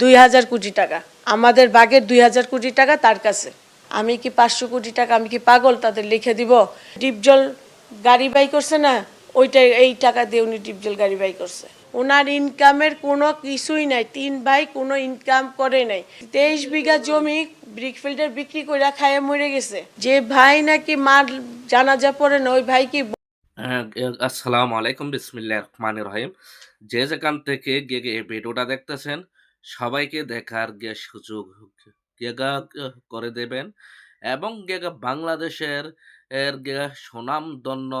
দুই হাজার কোটি টাকা। আমাদের বাঘের দুই হাজার কোটি টাকা তার কাছে। আমি কি পাঁচশো কোটি টাকা আমি কি পাগল? তাদের লিখে দিব। ডিপজল গাড়ি বাই করছে না? ওইটা এই টাকা দিয়ে উনি ডিপজল গাড়ি বাই করছে। ওনার ইনকামের কোনো কিছুই নাই। তিন ভাই কোনো ইনকাম করে নাই। তেইশ বিঘা জমি ব্রিকফিল্ডের বিক্রি করে খায় মরে গেছে। যে ভাই নাকি মার জানাজা পড়ে না ওই ভাই কি হ্যাঁ, আসসালামু আলাইকুম বিসমিল্লাহ রহমান রহিম। যে যেখান থেকে গিয়ে এই ভিডিওটা দেখতেছেন সবাইকে দেখার গিয়ে সুযোগ গেগা করে দেবেন। এবং গেগা বাংলাদেশের, এর গেগা সুনামধন্য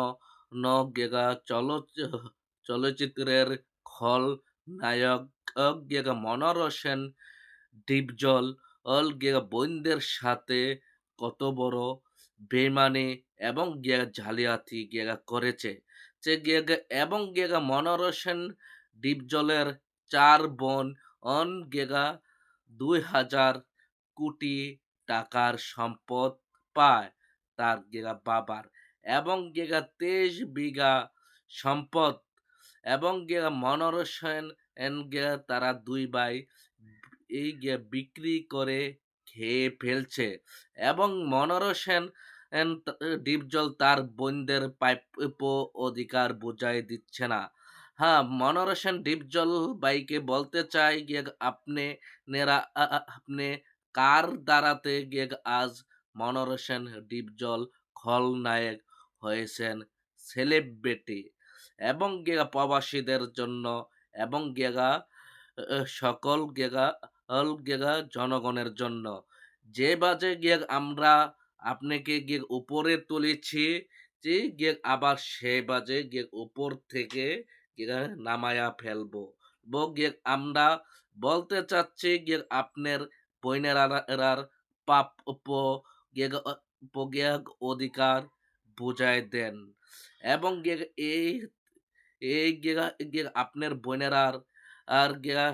ন গেগা চল চলচ্চিত্রের খল নায়ক গেগা মনোর হোসেন, ডিপজল অল গেগা বইনদের সাথে কত বড় বেমানি এবং গিয়া জালিয়াতি গেগা করেছে। যে গেগা, এবং গেগা মনোর হোসেন ডিপজলের চার বোন অন গেগা দুই হাজার কোটি টাকার সম্পদ পায় তার গেগা বাবার এবং গেগা তেইশ বিঘা সম্পদ এবং গেগা মনোর এন গেগা তারা দুই ভাই এই গিয়া বিক্রি করে খেয়ে ফেলছে এবং মনোর হোসেন এন ডিপজল তার বোনদের প্রাপ্য অধিকার বুঝাই দিচ্ছে না। হ্যাঁ মনোর হোসেন ডিপজল বাইকে বলতে চাই গিয়ে আপনি নেরা আপনি কার দ্বারাতে গিয়ে আজ মনোর হোসেন ডিপজল খলনায়ক হয়েছেন সেলিব্রিটি এবং গেগা প্রবাসীদের জন্য এবং গেগা সকল গেগা অল গেগা জনগণের জন্য। যে বাজে গিয়ে আমরা আপনাকে গিয়ে উপরে তুলেছি, যে গিয়ে আবার সে বাজে গিয়ে উপর থেকে নামায়া ফেলব। আমরা বলতে চাচ্ছি গিয়ে আপনার বইনের প্রাপ্য গিয়ে গিয়ে অধিকার বুঝাই দেন। এবং এই এই আপনার বোনেরার আর গিয়া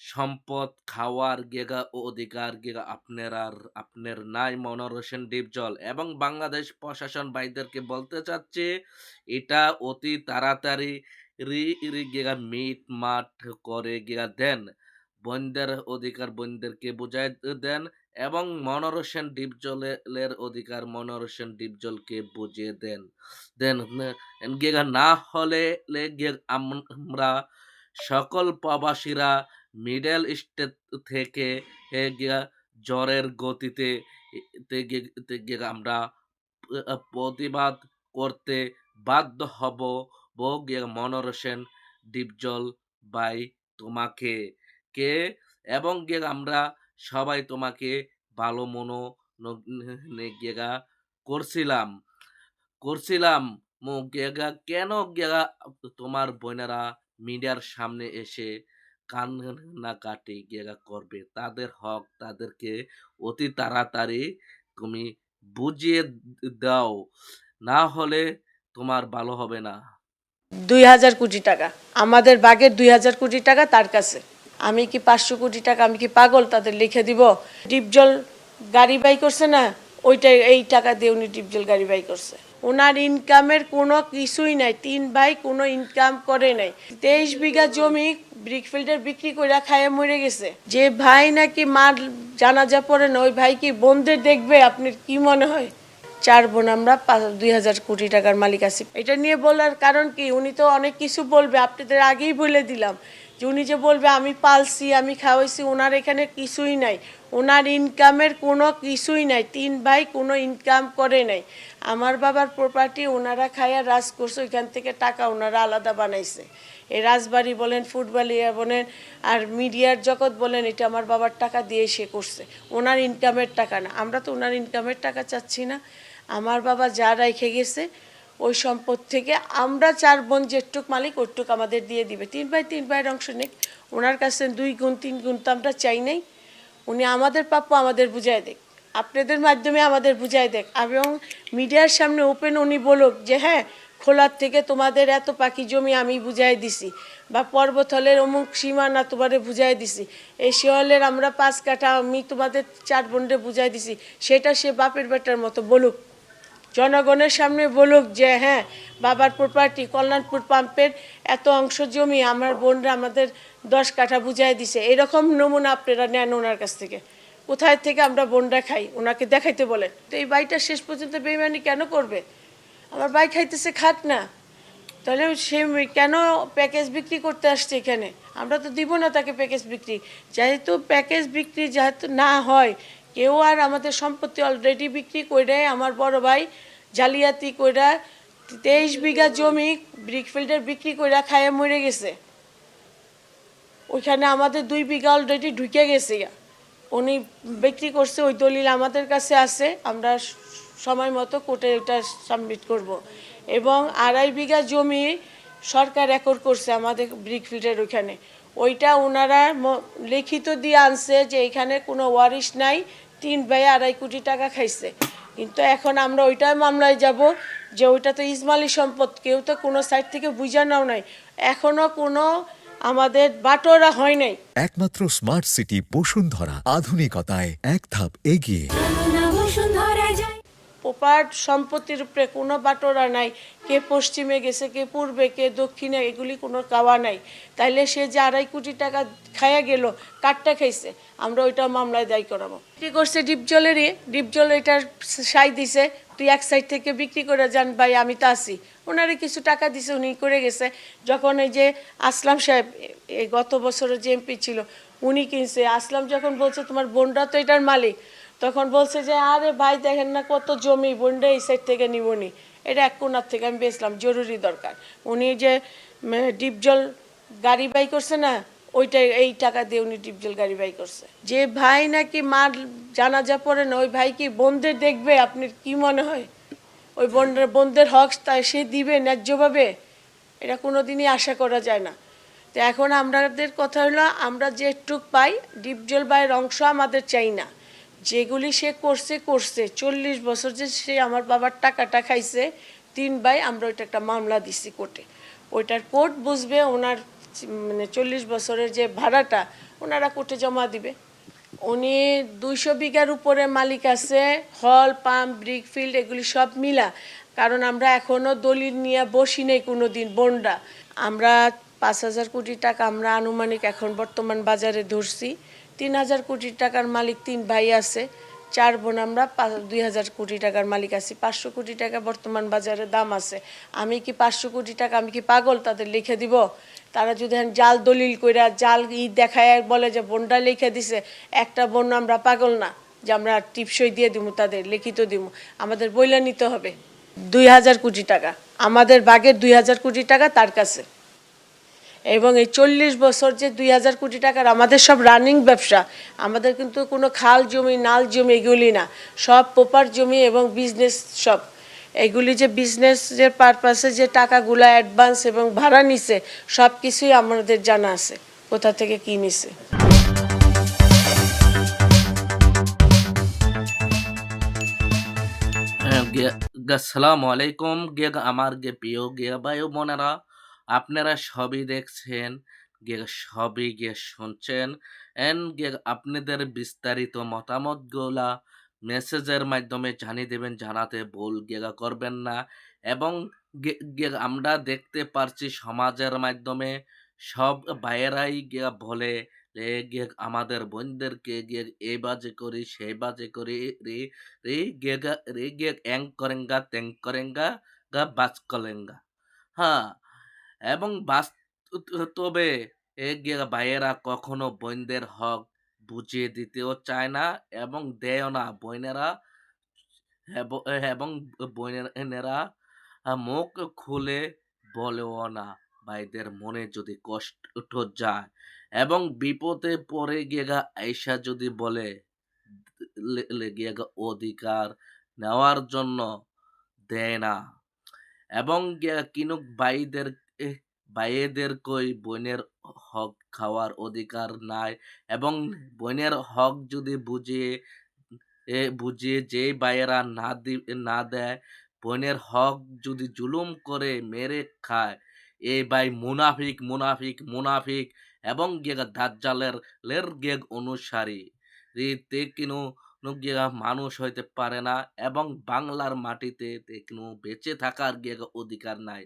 সম্পদ খাওয়ার গেগা অধিকার গেগা আপনার আর, আপনার নাই মনোর হোসেন ডিপজল। এবং বাংলাদেশ প্রশাসন ভাইদেরকে বলতে চাচ্ছে, এটা অতি তাড়াতাড়ি রি রি গেগা মিট মাঠ করে গেগা দেন বন্ধের অধিকার বন্ধেরকে বুঝাই দেন এবং মনোর ডিপজলের অধিকার মনোর হোসেন ডিপজলকে বুঝিয়ে দেন দেন গেগা না হলে আমরা সকল প্রবাসীরা মিডল স্টেট থেকে জ্বরের গতিতে আমরা প্রতিবাদ করতে বাধ্য হব বো গিয়ে মনোর হোসেন ডিপজল বাই তোমাকে কে এবং গিয়ে আমরা সবাই তোমাকে ভালো মনো গেগা করছিলাম। করছিলাম মো গেগা কেন গেগা তোমার বোনেরা মিডিয়ার সামনে এসে কান্না কাটি গেগা করবে? তাদের হক তাদেরকে অতি তাড়াতাড়ি তুমি বুঝিয়ে দাও। না হলে তোমার ভালো হবে না। দুই হাজার কোটি টাকা। আমাদের বাগের দুই হাজার কোটি টাকা তার কাছে। আমি কি পাঁচশো কোটি টাকা, আমি কি পাগল তাদের লিখে দিব? ডিপজল গাড়ি বাই করছে না? ওইটা এই টাকা দিয়ে উনি ডিপজল গাড়ি বাই করছে। ওনার ইনকামের কোনো কিছুই নাই। তিন ভাই কোনো ইনকাম করে নাই। তেইশ বিঘা জমি ব্রিকফিল্ডের বিক্রি করে খায় মরে গেছে। যে ভাই নাকি মার জানাজা পড়ে না, ওই ভাই কি বোনদের দেখবে? আপনার কি মনে হয়? চার বোন আমরা দুই হাজার কোটি টাকার মালিক আছি। এটা নিয়ে বলার কারণ কি? উনি তো অনেক কিছু বলবে, আপনাদের আগেই বলে দিলাম যে উনি যে বলবে, আমি পালছি, আমি খাওয়াইছি ওনার এখানে কিছুই নাই। ওনার ইনকামের কোনো কিছুই নাই। তিন ভাই কোনো ইনকাম করে নাই। আমার বাবার প্রপার্টি ওনারা খাইয়া রাজ করছে, ওইখান থেকে টাকা ওনারা আলাদা বানাইছে। এই রাজবাড়ি বলেন, ফুটবলিয়া বলেন, আর মিডিয়ার জগৎ বলেন, এটা আমার বাবার টাকা দিয়ে সে করছে। ওনার ইনকামের টাকা না। আমরা তো ওনার ইনকামের টাকা চাচ্ছি না। আমার বাবা যা রেখে গেছে, ওই সম্পদ থেকে আমরা চার বোন যেটুক মালিক, ওটুক আমাদের দিয়ে দিবে। তিন ভাই, তিন ভাইয়ের অংশ নেই ওনার কাছে দুই গুণ, তিন গুণ তো আমরা চাই নাই। উনি আমাদের প্রাপ্য আমাদের বুঝায় দেখ। আপনাদের মাধ্যমে আমাদের বুঝাই দেখ। এবং মিডিয়ার সামনে ওপেন উনি বলুক যে হ্যাঁ খোলার থেকে তোমাদের এত পাখি জমি আমি বুঝাই দিছি বা পর্বতলের অমুক সীমানা তোমাদের বুঝাই দিছি। এই শিওলের আমরা পাঁচ কাঠা আমি তোমাদের চার বোনরে বুঝাই দিছি। সেটা সে বাপের বেটার মতো বলুক। জনগণের সামনে বলুক যে হ্যাঁ বাবার প্রপার্টি কল্যাণপুর পাম্পের এত অংশ জমি আমার বোনরা আমাদের দশ কাঠা বুঝাই দিছে। এরকম নমুনা আপনারা নেন ওনার কাছ থেকে। কোথায় থেকে আমরা বোনরা খাই? ওনাকে দেখাইতে বলেন। তো এই বাড়িটা শেষ পর্যন্ত বেইমানি কেন করবে? আমার বাই খাইতেছে খাক না। তাহলে সে কেন প্যাকেজ বিক্রি করতে আসছে এখানে? আমরা তো দিব না তাকে প্যাকেজ বিক্রি। যেহেতু প্যাকেজ বিক্রি যেহেতু না হয় কেউ আর আমাদের সম্পত্তি অলরেডি বিক্রি করে আমার বড় ভাই জালিয়াতি কইরা তেইশ বিঘা জমি ব্রিকফিল্ডের বিক্রি কইরা খায় মরে গেছে। ওইখানে আমাদের দুই বিঘা অলরেডি ঢুকে গেছে উনি বিক্রি করছে, ওই দলিল আমাদের কাছে আছে, আমরা সময় মতো কোর্টে ওটা সাবমিট করব। এবং আড়াই বিঘা জমি সরকার রেকর্ড করছে আমাদের ব্রিকফিল্ডের ওইখানে। ওইটা ওনারা লিখিত দিয়ে আনছে যে এখানে কোনো ওয়ারিশ নাই তিন ভাই আড়াই কোটি টাকা খাইছে। কিন্তু এখন আমরা ওইটাই মামলায় যাব যে ওইটা তো ইসমালি সম্পদ, কেউ তো কোনো সাইড থেকে বুঝা নাও নাই। এখনও কোনো আমাদের বাটোরা হয় নাই। একমাত্র স্মার্ট সিটি বসুন্ধরা, আধুনিকতায় এক ধাপ এগিয়ে। পোপাট সম্পত্তির উপরে কোনো বাটোরা নাই। কে পশ্চিমে গেছে, কে পূর্বে, কে দক্ষিণে, এগুলি কোনো কাওয়া নাই। তাইলে সে যে আড়াই কোটি টাকা খায়া গেল কাঠটা খাইছে? আমরা ওইটা মামলায় দায়ী করাবো। বিক্রি করছে ডিপজলেরই ডিপজল এটার সাই দিছে। তুই এক সাইড থেকে বিক্রি করে যান, ভাই, আমি তো আসি ওনারে কিছু টাকা দিছে, উনি করে গেছে। যখন এই যে আসলাম সাহেব গত বছরের যে এমপি ছিল, উনি কিনছে। আসলাম যখন বলছে, তোমার বোনরা তো এটার মালিক। তখন বলছে যে আরে ভাই দেখেন না কত জমি বন্ডে এই সাইড থেকে নিব নিবনি এটা এক কোনার থেকে আমি বেচলাম জরুরি দরকার। উনি যে উম, ডিপজল গাড়ি বাই করছে না ওইটাই এই টাকা দিয়ে উনি ডিপজল গাড়ি বাই করছে। যে ভাই নাকি মার জানাজা পড়ে না ওই ভাই কি বন্ধের দেখবে আপনার কি মনে হয়? ওই বন্ডের বন্ধের হক তাই সে দিবে ন্যায্যভাবে? এটা কোনোদিনই আশা করা যায় না। তো এখন আমাদের কথা হলো আমরা যেটুক পাই ডিপজল বাইয়ের অংশ আমাদের চাই না। যেগুলি সে করছে করছে। চল্লিশ বছর যে সে আমার বাবার টাকাটা খাইছে, তিন ভাই, আমরা ওইটা একটা মামলা দিছি কোর্টে। ওইটার কোর্ট বুঝবে ওনার মানে চল্লিশ বছরের যে ভাড়াটা, ওনারা কোর্টে জমা দিবে। উনি দুইশো বিঘার উপরে মালিক আছে, হল, পাম্প, ব্রিক ফিল্ড, এগুলি সব মিলা। কারণ আমরা এখনও দলিল নিয়ে বসি নেই কোনো দিন বন্ডা। আমরা পাঁচ হাজার কোটি টাকা আমরা আনুমানিক এখন বর্তমান বাজারে ধরছি। তিন হাজার কোটি টাকার মালিক তিন ভাই আছে। চার বোন আমরা দুই হাজার কোটি টাকার মালিক আছি। পাঁচশো কোটি টাকা বর্তমান বাজারে দাম আছে। আমি কি পাঁচশো কোটি টাকা, আমি কি পাগল? তাদের লিখে দিব। তারা যদি জাল দলিল কইরা জাল ই দেখায়, বলে যে বোনটা লিখে দিছে, একটা বোন আমরা পাগল না, যে আমরা টিপসই দিয়ে দিব তাদের লিখিত দিব আমাদের বইলা নিতে হবে। দুই হাজার কোটি টাকা। আমাদের বাগের দুই হাজার কোটি টাকা তার কাছে। এবং এই চল্লিশ বছর যে দুই হাজার কোটি টাকার আমাদের সব রানিং ব্যবসা, আমাদের কিন্তু কোনো খাল জমি, নাল জমি এগুলি না। সব প্রপার জমি এবং বিজনেস সব। এগুলি যে বিজনেসের পারপাসে যে টাকাগুলো অ্যাডভান্স এবং ভাড়া নিছে, সব কিছুই আমাদের জানা আছে। কোথা থেকে কী নিছে? আসসালামু আলাইকুম। গে আমার গে প্রিয় গে ও বোনেরা। আপনারা সবই দেখছেন গে সবই গে শুনছেন। এন গে আপনাদের বিস্তারিত মতামতগুলা মেসেজের মাধ্যমে জানিয়ে দেবেন, জানাতে ভুল গেগা করবেন না। এবং আমরা দেখতে পারছি সমাজের মাধ্যমে সব ভাইয়েরাই গে বলে, এ আমাদের বোনদেরকে গে এই বাজে করি সেই বাজে করি, রে রে গে গা, রে গে এং করেঙ্গা, তেং করেঙ্গা, গা বাজ করেঙ্গা হ্যাঁ এবং বাস্তবে ভাইয়েরা কখনো বোনদের হক বুঝিয়ে দিতেও চায় না এবং দেয় না। বোনেরা এবং বোনেরা মুখ খুলে বলেও না, ভাইদের মনে যদি কষ্ট যায় এবং বিপদে পড়ে গেগা আয়সা যদি বলে গেগা অধিকার নেওয়ার জন্য দেয় না এবং কিনুক ভাইদের এ, ভাইয়েদের কই বোনের হক খাওয়ার অধিকার নাই এবং বোনের হক যদি বুঝিয়ে এ বুঝিয়ে যে ভাইয়েরা না দি না দেয় বোনের হক যদি জুলুম করে মেরে খায় এই ভাই মুনাফিক মুনাফিক মুনাফিক এবং গেগ দাজ্জালের লের গেগ অনুসারী। তে কিনু গিয়া মানুষ হইতে পারে না এবং বাংলার মাটিতে কোনো বেঁচে থাকার গিয়ে অধিকার নাই।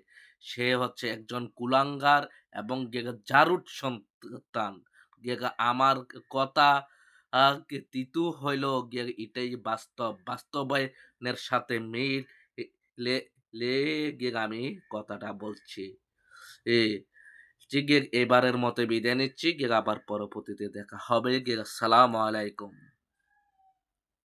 সে হচ্ছে একজন কুলাঙ্গার এবং গিয়ে জারুট সন্তান। গিয়ে আমার কথা তিতু হইল গিয়ে এটাই বাস্তব। বাস্তবায়নের সাথে মিল লে গিয়ে আমি কথাটা বলছি। এ গিয়ে এবারের মতে বিদায় নিচ্ছি। গিয়ে আবার পরবর্তীতে দেখা হবে। গিয়ে সালাম আলাইকুম।